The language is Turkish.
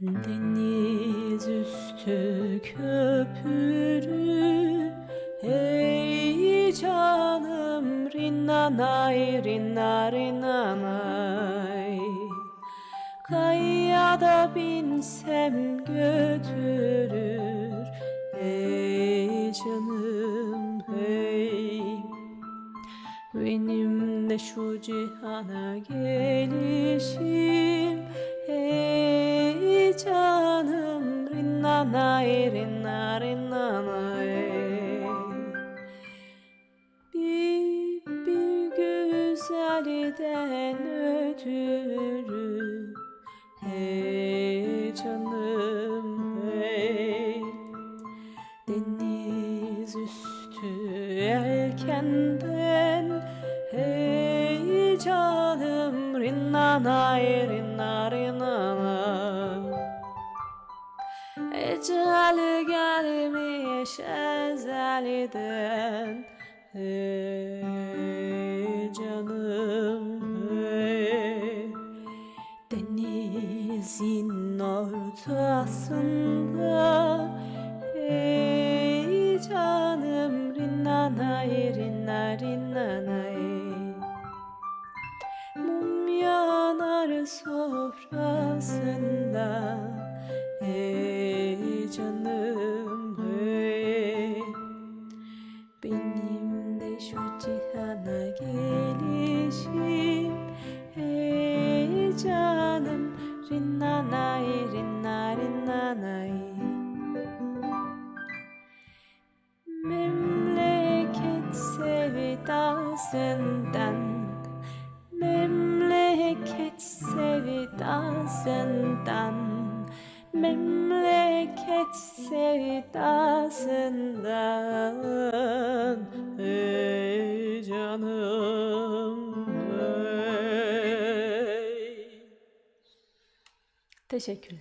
Deniz üstü köpürü Hey canım rinnanay rinna rinnanay Kayada binsem götürür Hey canım hey. Benim de şu cihana gelişim rinnanay rinna rinnanay Bir, bir güzelden ötürü Hey canım hey Deniz üstü yelkenden Hey canım rinna rinnanay Ecel gelmiş ezelden. Hey canım hey. Denizin ortasında Hey canım rinnanay rinna rinnanay Mum yanar sofrasında Benim de şu cihana gelişim. Hey canım rinnanay rinna rinnanay Memleket sevdasından Memleket sevdasından Memleket sevdasından Ey canım ey. Teşekkürler.